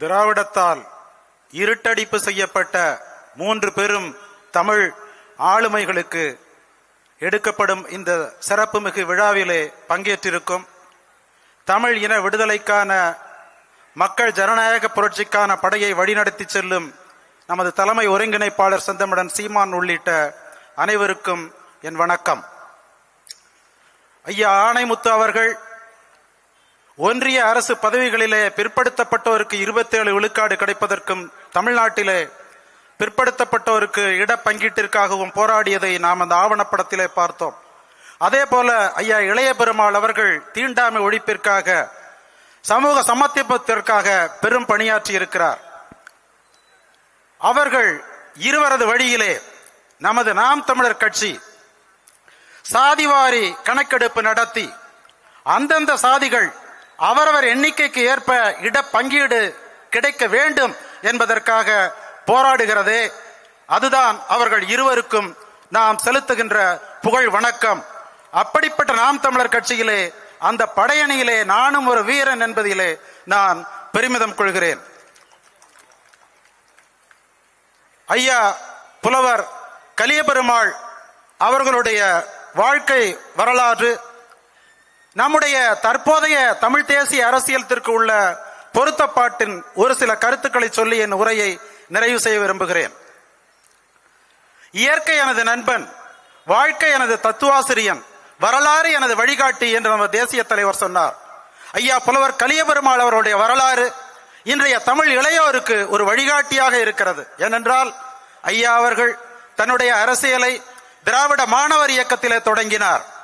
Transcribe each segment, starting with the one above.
திராவிடத்தால் இருட்டடிப்பு செய்யப்பட்ட மூன்று பெரும் தமிழ் ஆளுமைகளுக்கு எடுக்கப்படும் இந்த சிறப்புமிகு விழாவிலே பங்கேற்றிருக்கும் தமிழ் இன விடுதலைக்கான மக்கள் ஜனநாயக புரட்சிக்கான படையை வழிநடத்தி செல்லும் நமது தலைமை ஒருங்கிணைப்பாளர் செந்தமிடன் சீமான் உள்ளிட்ட அனைவருக்கும் என் வணக்கம். ஐயா ஆணைமுத்து அவர்கள் ஒன்றிய அரசு பதவிகளிலே பிற்படுத்தப்பட்டோருக்கு இருபத்தேழு விழுக்காடு கிடைப்பதற்கும் தமிழ்நாட்டிலே பிற்படுத்தப்பட்டோருக்கு இடப்பங்கீட்டிற்காகவும் போராடியதை நாம் அந்த ஆவணப்படத்திலே பார்த்தோம். அதே போல ஐயா இளைய பெருமாள் அவர்கள் தீண்டாமை ஒழிப்பிற்காக சமூக சமத்துவத்திற்காக பெரும் பணியாற்றி இருக்கிறார். அவர்கள் இருவரது வழியிலே நமது நாம் தமிழர் கட்சி சாதிவாரி கணக்கெடுப்பு நடத்தி அந்தந்த சாதிகள் அவரவர் எண்ணிக்கைக்கு ஏற்ப இட பங்கீடு கிடைக்க வேண்டும் என்பதற்காக போராடுகிறதே. அதுதான் அவர்கள் இருவருக்கும் நாம் செலுத்துகின்ற புகழ் வணக்கம். அப்படிப்பட்ட நாம் தமிழர் கட்சியிலே அந்த படையணியிலே நானும் ஒரு வீரன் என்பதிலே நான் பெருமிதம் கொள்கிறேன். ஐயா புலவர் கலியபெருமாள் அவர்களுடைய வாழ்க்கை வரலாறு நம்முடைய தற்போதைய தமிழ் தேசிய அரசியலத்திற்கு உள்ள பொருத்தப்பாட்டின் ஒரு சில கருத்துக்களை சொல்லி என் உரையை நிறைவு செய்ய விரும்புகிறேன். இயற்கை எனது நண்பன் வாழ்க்கை எனது தத்துவாசிரியன் வரலாறு எனது வழிகாட்டி என்று நமது தேசிய தலைவர் சொன்னார். ஐயா புலவர் கலியபெருமாள் அவருடைய வரலாறு இன்றைய தமிழ் இளையோருக்கு ஒரு வழிகாட்டியாக இருக்கிறது. ஏனென்றால் ஐயா அவர்கள் தன்னுடைய அரசியலை திராவிட மாணவர் இயக்கத்திலே தொடங்கினார்.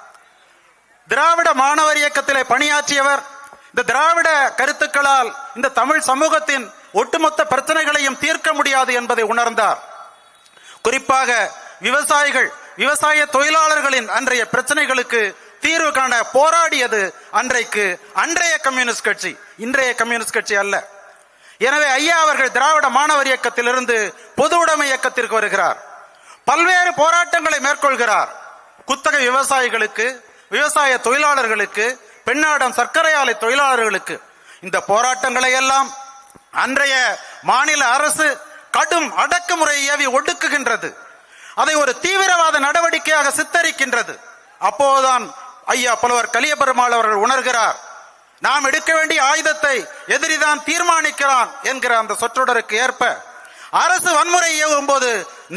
திராவிட மாணவர் இயக்கத்திலே பணியாற்றியவர் இந்த திராவிட கருத்துக்களால் இந்த தமிழ் சமூகத்தின் ஒட்டுமொத்த பிரச்சனைகளையும் தீர்க்க முடியாது என்பதை உணர்ந்தார். குறிப்பாக விவசாயிகள் விவசாய தொழிலாளர்களின் அன்றைய பிரச்சனைகளுக்கு தீர்வு காண போராடியது அன்றைக்கு அன்றைய கம்யூனிஸ்ட் கட்சி இன்றைய கம்யூனிஸ்ட் கட்சி அல்ல. எனவே ஐயா அவர்கள் திராவிட மாணவர் இயக்கத்திலிருந்து பொது உடைமை இயக்கத்திற்கு வருகிறார். பல்வேறு போராட்டங்களை மேற்கொள்கிறார். குத்தகை விவசாயிகளுக்கு விவசாய தொழிலாளர்களுக்கு பெண்ணாடம் சர்க்கரை ஆலை தொழிலாளர்களுக்கு இந்த போராட்டங்களை எல்லாம் அன்றைய மாநில அரசு கடும் அடக்குமுறை ஏவி ஒடுக்குகின்றது. அதை ஒரு தீவிரவாத நடவடிக்கையாக சித்தரிக்கின்றது. அப்போதுதான் ஐயா புலவர் கலியபெருமாள் அவர்கள் உணர்கிறார் நாம் எடுக்க வேண்டிய ஆயுதத்தை எதிரிதான் தீர்மானிக்கிறான் என்கிற அந்த சொற்றொடருக்கு ஏற்ப அரசு வன்முறை ஏவும் போது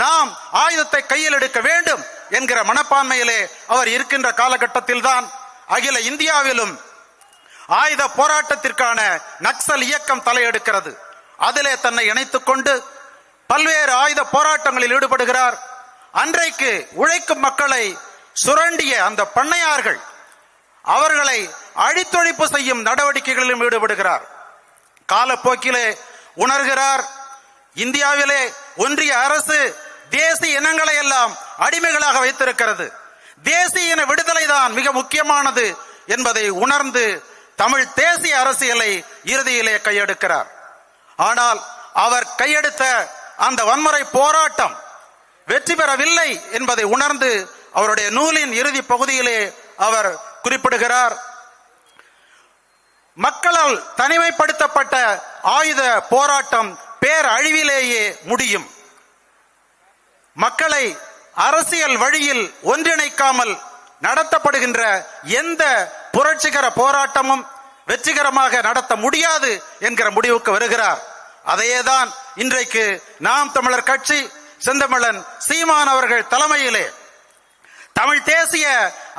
நாம் ஆயுதத்தை கையில் எடுக்க வேண்டும். என்கிற மனப்பான்மையிலே அவர் இருக்கின்ற காலகட்டத்தில் தான் அகில இந்தியாவிலும் ஆயுத போராட்டத்திற்கான நக்சல் இயக்கம் தலையெடுக்கிறது. அதிலே தன்னை இணைத்துக் கொண்டு பல்வேறு ஆயுத போராட்டங்களில் ஈடுபடுகிறார். அன்றைக்கு உழைக்கும் மக்களை சுரண்டிய அந்த பண்ணையார்கள் அவர்களை அழித்தொழிப்பு செய்யும் நடவடிக்கைகளிலும் ஈடுபடுகிறார். காலப்போக்கிலே உணர்கிறார். இந்தியாவிலே ஒன்றிய அரசு தேசிய இனங்களை எல்லாம் அடிமைகளாக வைத்திருக்கிறது. தேசிய இன விடுதலை தான் மிக முக்கியமானது என்பதை உணர்ந்து தமிழ் தேசிய அரசியலை இறுதியிலே கையெடுக்கிறார். ஆனால் அவர் கையெடுத்த அந்த வன்முறை போராட்டம் வெற்றி பெறவில்லை என்பதை உணர்ந்து அவருடைய நூலின் இறுதி பகுதியிலே அவர் குறிப்பிடுகிறார். மக்களால் தனிமைப்படுத்தப்பட்ட ஆயுத போராட்டம் பேரழிவிலேயே முடியும். மக்களை அரசியல் வழியில் ஒன்றிணைக்காமல் நடத்தப்படுகின்ற எந்த புரட்சிகர போராட்டமும் வெற்றிகரமாக நடத்த முடியாது என்கிற முடிவுக்கு வருகிறார். அதையேதான் இன்றைக்கு நாம் தமிழர் கட்சி செந்தமிழன் சீமான் அவர்கள் தலைமையிலே தமிழ் தேசிய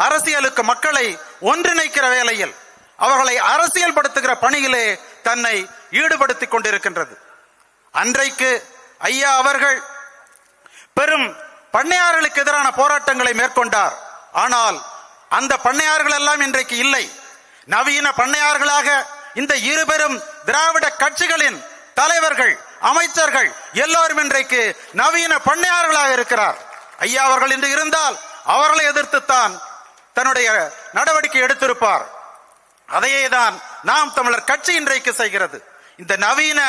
அரசியலுக்கு மக்களை ஒன்றிணைக்கிற வேளையில் அவர்களை அரசியல் படுத்துகிற பணியிலே தன்னை ஈடுபடுத்திக் கொண்டிருக்கின்றது. அன்றைக்கு ஐயா அவர்கள் பெரும் பண்ணையார்களுக்கு எதிரான போராட்டங்களை மேற்கொண்டார். ஆனால் அந்த பண்ணையார்கள் எல்லாம் இன்றைக்கு இல்லை. நவீன பண்ணையார்களாக இந்த இருபெரும் திராவிட கட்சிகளின் தலைவர்கள் அமைச்சர்கள் எல்லோரும் இன்றைக்கு நவீன பண்ணையார்களாக இருக்கிறார். ஐயா அவர்கள் இன்று இருந்தால் அவர்களை எதிர்த்துத்தான் தன்னுடைய நடவடிக்கை எடுத்திருப்பார். அதையே தான் நாம் தமிழர் கட்சி இன்றைக்கு செய்கிறது. இந்த நவீன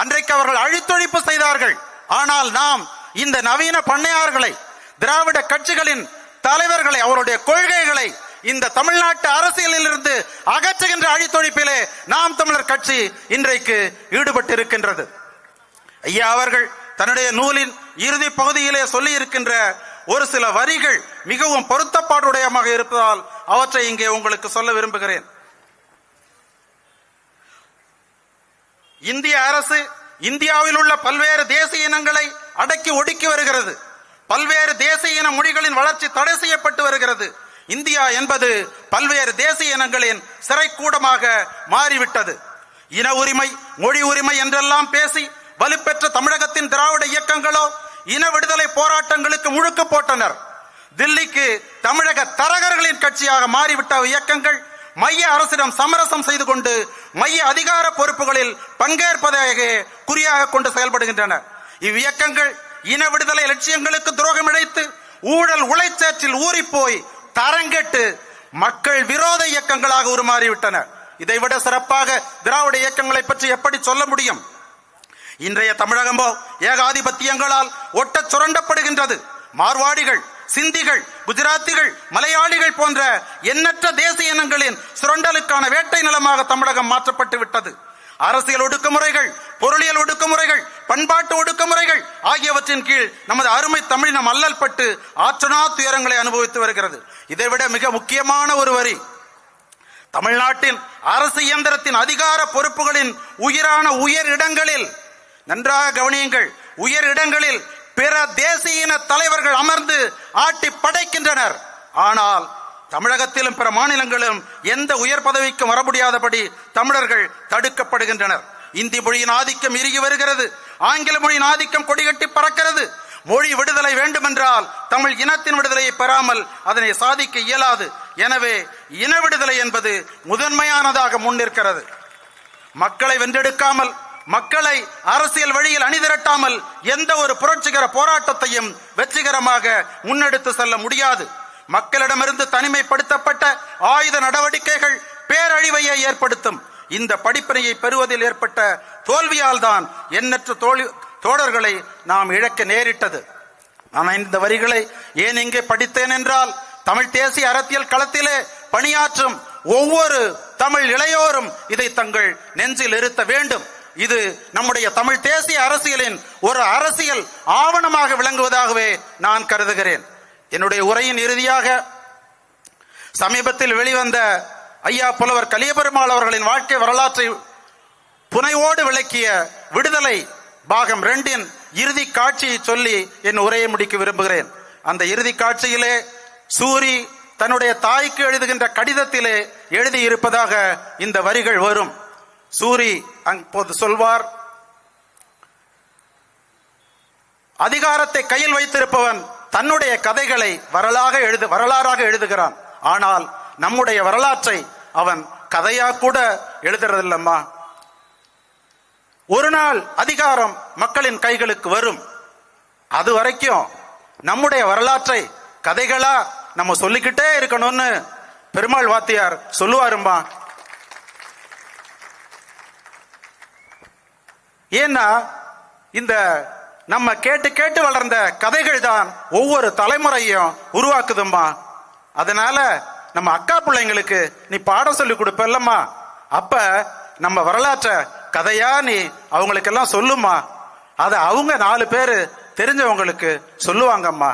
அன்றைக்கு அவர்கள் அழித்தொழிப்பு செய்தார்கள். ஆனால் நாம் இந்த நவீன பண்ணையார்களை திராவிட கட்சிகளின் தலைவர்களை அவருடைய கொள்கைகளை இந்த தமிழ்நாட்டு அரசியலில் இருந்து அகற்றுகின்ற அழித்தொழிப்பிலே நாம் தமிழர் கட்சி இன்றைக்கு ஈடுபட்டு இருக்கின்றது ஐயா அவர்கள் தன்னுடைய நூலின் இறுதி பகுதியிலே சொல்லி இருக்கின்ற ஒரு சில வரிகள் மிகவும் பொருத்தப்பாடுடையமாக இருப்பதால் அவற்றை இங்கே உங்களுக்கு சொல்ல விரும்புகிறேன். இந்திய அரசு இந்தியாவில் உள்ள பல்வேறு தேசிய இனங்களை அடக்கி ஒடுக்கி வருகிறது. பல்வேறு தேசிய இன மொழிகளின் வளர்ச்சி தடை செய்யப்பட்டு வருகிறது. இந்தியா என்பது பல்வேறு தேசிய இனங்களின் சிறைக்கூடமாக மாறிவிட்டது. இன உரிமை மொழி உரிமை என்றெல்லாம் பேசி வலுப்பெற்ற தமிழகத்தின் திராவிட இயக்கங்களோ இன விடுதலை போராட்டங்களுக்கு முழுக்க போட்டனர். தில்லிக்கு தமிழக தரகர்களின் கட்சியாக மாறிவிட்ட இயக்கங்கள் மைய அரசிடம் சமரசம் செய்து கொண்டு மைய அதிகார பொறுப்புகளில் பங்கேற்பதாக குறியாக கொண்டு செயல்படுகின்றன. இவ்வியக்கங்கள் இன விடுதலை லட்சியங்களுக்கு துரோகம் இழைத்து ஊழல் உழைச்சேற்றில் ஊறிப்போய் தரங்கெட்டு மக்கள் விரோத இயக்கங்களாக உருமாறிவிட்டன. இதைவிட சிறப்பாக திராவிட இயக்கங்களை பற்றி எப்படி சொல்ல முடியும்? இன்றைய தமிழகமோ ஏகாதிபத்தியங்களால் ஒட்டச் சுரண்டப்படுகின்றது. மார்வாடிகள் சிந்திகள் குஜராத்திகள் மலையாளிகள் போன்ற எண்ணற்ற தேசிய இனங்களின் சுரண்டலுக்கான வேட்டை நிலமாக தமிழகம் மாற்றப்பட்டு விட்டது அரசியல் ஒடுக்குமுறைகள் பொருளியல் ஒடுக்குமுறைகள் பண்பாட்டு ஒடுக்குமுறைகள் ஆகியவற்றின் கீழ் நமது அருமை தமிழினம் அல்லல் பட்டு ஆற்றனா துயரங்களை அனுபவித்து வருகிறது. இதைவிட மிக முக்கியமான ஒரு வரி. தமிழ்நாட்டின் அரசு இயந்திரத்தின் அதிகார பொறுப்புகளின் உயிரான உயர் இடங்களில் நன்றாக கவனியுங்கள் உயர் இடங்களில் பிற தேசிய இன தலைவர்கள் அமர்ந்து ஆட்டி படைக்கின்றனர். ஆனால் தமிழகத்திலும் பிற மாநிலங்களிலும் எந்த உயர் பதவிக்கும் வர முடியாதபடி தமிழர்கள் தடுக்கப்படுகின்றனர். இந்தி மொழியின் ஆதிக்கம் இறுகி வருகிறது. ஆங்கில மொழியின் ஆதிக்கம் கொடிகட்டி பறக்கிறது. மொழி விடுதலை வேண்டுமென்றால் தமிழ் இனத்தின் விடுதலையை பெறாமல் அதனை சாதிக்க இயலாது. எனவே இன விடுதலை என்பது முதன்மையானதாக முன்னிற்கிறது மக்களை வென்றெடுக்காமல் மக்களை அரசியல் வழியில் அணிதிரட்டாமல் எந்த ஒரு புரட்சிகர போராட்டத்தையும் வெற்றிகரமாக முன்னெடுத்து செல்ல முடியாது. மக்களிடமிருந்து தனிமைப்படுத்தப்பட்ட ஆயுத நடவடிக்கைகள் பேரழிவையை ஏற்படுத்தும். இந்த படிப்பினையை பெறுவதில் ஏற்பட்ட தோல்வியால் தான் எண்ணற்ற தோழி தோழர்களை நாம் இழக்க நேரிட்டது. நான் இந்த வரிகளை ஏன் இங்கே படித்தேன் என்றால் தமிழ் தேசிய அரசியல் களத்திலே பணியாற்றும் ஒவ்வொரு தமிழ் இளையோரும் இதை தங்கள் நெஞ்சில் இருத்த வேண்டும். இது நம்முடைய தமிழ் தேசிய அரசியலின் ஒரு அரசியல் ஆவணமாக விளங்குவதாகவே நான் கருதுகிறேன். என்னுடைய உரையின் இறுதியாக சமீபத்தில் வெளிவந்த ஐயா புலவர் கலியபெருமாள் அவர்களின் வாழ்க்கை வரலாற்றை புனைவோடு விளக்கிய விடுதலை பாகம் ரெண்டின் இறுதி காட்சியை சொல்லி என் உரையை முடிக்க விரும்புகிறேன். அந்த இறுதி காட்சியிலே சூரி தன்னுடைய தாய்க்கு எழுதுகின்ற கடிதத்திலே எழுதியிருப்பதாக இந்த வரிகள் வரும். சூரி அப்போது சொல்வார் அதிகாரத்தை கையில் வைத்திருப்பவன் தன்னுடைய கதைகளை வரலாக எழுது வரலாறாக எழுதுகிறான். ஆனால் நம்முடைய வரலாற்றை அவன் கதையா கூட எழுதுறதில்லம்மா. ஒரு நாள் அதிகாரம் மக்களின் கைகளுக்கு வரும். அது வரைக்கும் நம்முடைய வரலாற்றை கதைகளா நம்ம சொல்லிக்கிட்டே இருக்கணும்னு பெருமாள் வாத்தியார் சொல்லுவாருமா ஏன்னா இந்த நம்ம கேட்டு கேட்டு வளர்ந்த கதைகள் தான் ஒவ்வொரு தலைமுறையும் உருவாக்குதும்மா. அதனால நம்ம அக்கா பிள்ளைங்களுக்கு நீ பாடம் சொல்லி கொடுப்பல்லம்மா. அப்ப நம்ம வரலாற்றை கதையா நீ அவங்களுக்கெல்லாம் சொல்லுமா அதை அவங்க நாலு பேர் தெரிஞ்சவங்களுக்கு சொல்லுவாங்கம்மா.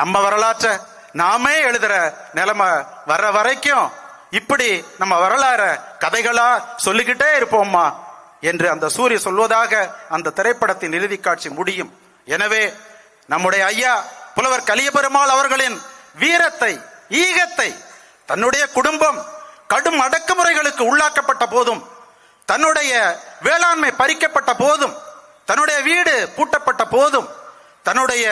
நம்ம வரலாற்றை நாமே எழுதுற நிலைமை வர்ற வரைக்கும் இப்படி நம்ம வரலாற கதைகளா சொல்லிக்கிட்டே இருப்போம்மா என்று அந்த சூரிய சொல்வதாக அந்த திரைப்படத்தின் இறுதி காட்சி முடியும். எனவே நம்முடைய ஐயா புலவர் கலியபெருமாள் அவர்களின் வீரத்தை ஈகத்தை தன்னுடைய குடும்பம் கடும் அடக்குமுறைகளுக்கு உள்ளாக்கப்பட்ட போதும் தன்னுடைய வேளாண்மை பறிக்கப்பட்ட போதும் தன்னுடைய வீடு பூட்டப்பட்ட போதும் தன்னுடைய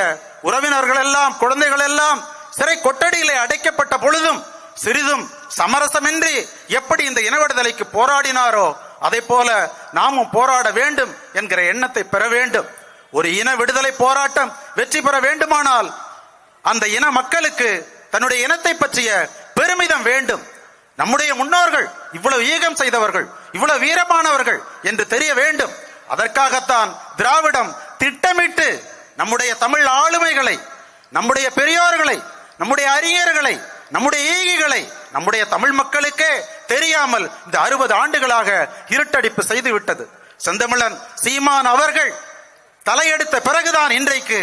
உறவினர்கள் எல்லாம் குழந்தைகள் எல்லாம் சிறை கொட்டடியிலே அடைக்கப்பட்ட பொழுதும் சிறிதும் சமரசமின்றி எப்படி இந்த இன விடுதலைக்கு போராடினாரோ அதை போல நாமும் போராட வேண்டும் என்கிற எண்ணத்தை பெற வேண்டும். ஒரு இன விடுதலை போராட்டம் வெற்றி பெற வேண்டுமானால் அந்த இன மக்களுக்கு தன்னுடைய இனத்தை பற்றிய பெருமிதம் வேண்டும். நம்முடைய முன்னோர்கள் இவ்வளவு ஈகம் செய்தவர்கள் இவ்வளவு வீரமானவர்கள் என்று தெரிய வேண்டும். அதற்காகத்தான் திராவிடம் திட்டமிட்டு நம்முடைய தமிழ் ஆளுமைகளை நம்முடைய பெரியோர்களை நம்முடைய அறிஞர்களை நம்முடைய ஈகிகளை நம்முடைய தமிழ் மக்களுக்கே தெரியாமல் இந்த அறுபது ஆண்டுகளாக இருட்டடிப்பு செய்துவிட்டது. செந்தமிழன் சீமான் அவர்கள் தலையெடுத்த பிறகுதான் இன்றைக்கு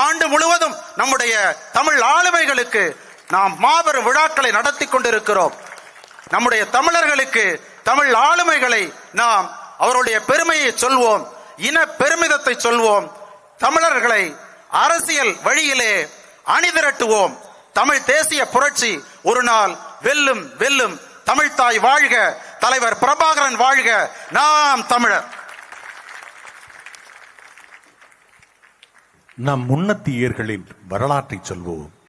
ஆண்டு முழுவதும் நம்முடைய தமிழ் ஆளுமைகளுக்கு நாம் மாபெரும் விழாக்களை நடத்தி கொண்டிருக்கிறோம். நம்முடைய தமிழர்களுக்கு தமிழ் ஆளுமைகளை நாம் அவருடைய பெருமையை சொல்வோம் இன பெருமிதத்தை சொல்வோம். தமிழர்களை அரசியல் வழியிலே அணிதிரட்டுவோம். தமிழ் தேசிய புரட்சி ஒரு நாள் வெல்லும் வெல்லும். தமிழ்தாய் வாழ்க தலைவர் பிரபாகரன் வாழ்க. நாம் தமிழர். நம் முன்னத்தியர்களின் வரலாற்றை சொல்வோம்.